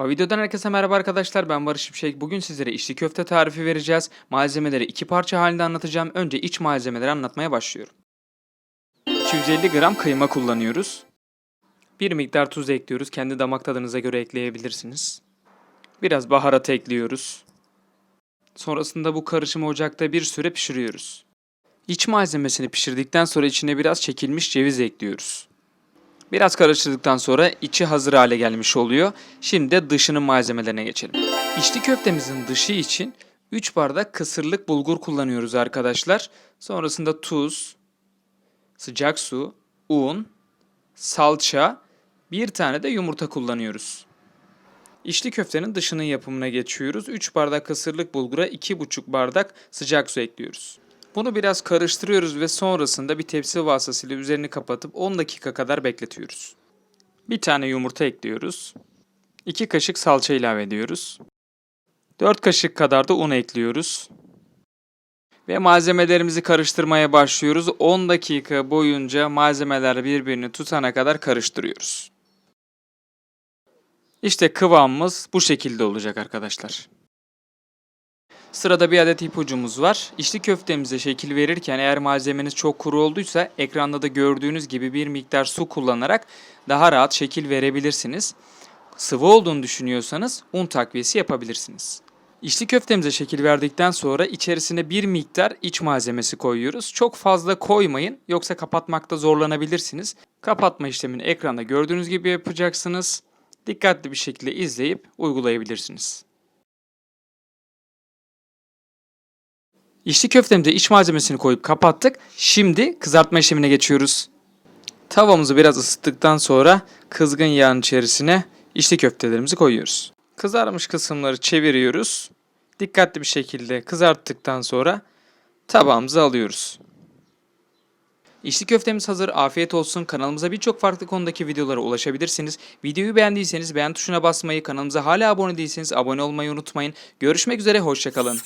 Videodan herkese merhaba arkadaşlar ben Barış Şimşek. Bugün sizlere içli köfte tarifi vereceğiz. Malzemeleri iki parça halinde anlatacağım. Önce iç malzemeleri anlatmaya başlıyorum. 250 gram kıyma kullanıyoruz. Bir miktar tuz ekliyoruz. Kendi damak tadınıza göre ekleyebilirsiniz. Biraz baharat ekliyoruz. Sonrasında bu karışımı ocakta bir süre pişiriyoruz. İç malzemesini pişirdikten sonra içine biraz çekilmiş ceviz ekliyoruz. Biraz karıştırdıktan sonra içi hazır hale gelmiş oluyor. Şimdi de dışının malzemelerine geçelim. İçli köftemizin dışı için 3 bardak kısırlık bulgur kullanıyoruz arkadaşlar. Sonrasında tuz, sıcak su, un, salça, bir tane de yumurta kullanıyoruz. İçli köftenin dışının yapımına geçiyoruz. 3 bardak kısırlık bulgura 2,5 bardak sıcak su ekliyoruz. Bunu biraz karıştırıyoruz ve sonrasında bir tepsi vasıtasıyla üzerini kapatıp 10 dakika kadar bekletiyoruz. Bir tane yumurta ekliyoruz. 2 kaşık salça ilave ediyoruz. 4 kaşık kadar da un ekliyoruz. Ve malzemelerimizi karıştırmaya başlıyoruz. 10 dakika boyunca malzemeler birbirini tutana kadar karıştırıyoruz. İşte kıvamımız bu şekilde olacak arkadaşlar. Sırada bir adet ipucumuz var. İçli köftemize şekil verirken eğer malzemeniz çok kuru olduysa ekranda da gördüğünüz gibi bir miktar su kullanarak daha rahat şekil verebilirsiniz. Sıvı olduğunu düşünüyorsanız un takviyesi yapabilirsiniz. İçli köftemize şekil verdikten sonra içerisine bir miktar iç malzemesi koyuyoruz. Çok fazla koymayın yoksa kapatmakta zorlanabilirsiniz. Kapatma işlemini ekranda gördüğünüz gibi yapacaksınız. Dikkatli bir şekilde izleyip uygulayabilirsiniz. İçli köftemize iç malzemesini koyup kapattık. Şimdi kızartma işlemine geçiyoruz. Tavamızı biraz ısıttıktan sonra kızgın yağın içerisine içli köftelerimizi koyuyoruz. Kızarmış kısımları çeviriyoruz. Dikkatli bir şekilde kızarttıktan sonra tabağımıza alıyoruz. İçli köftemiz hazır. Afiyet olsun. Kanalımıza birçok farklı konudaki videolara ulaşabilirsiniz. Videoyu beğendiyseniz beğen tuşuna basmayı, kanalımıza hala abone değilseniz abone olmayı unutmayın. Görüşmek üzere, hoşçakalın.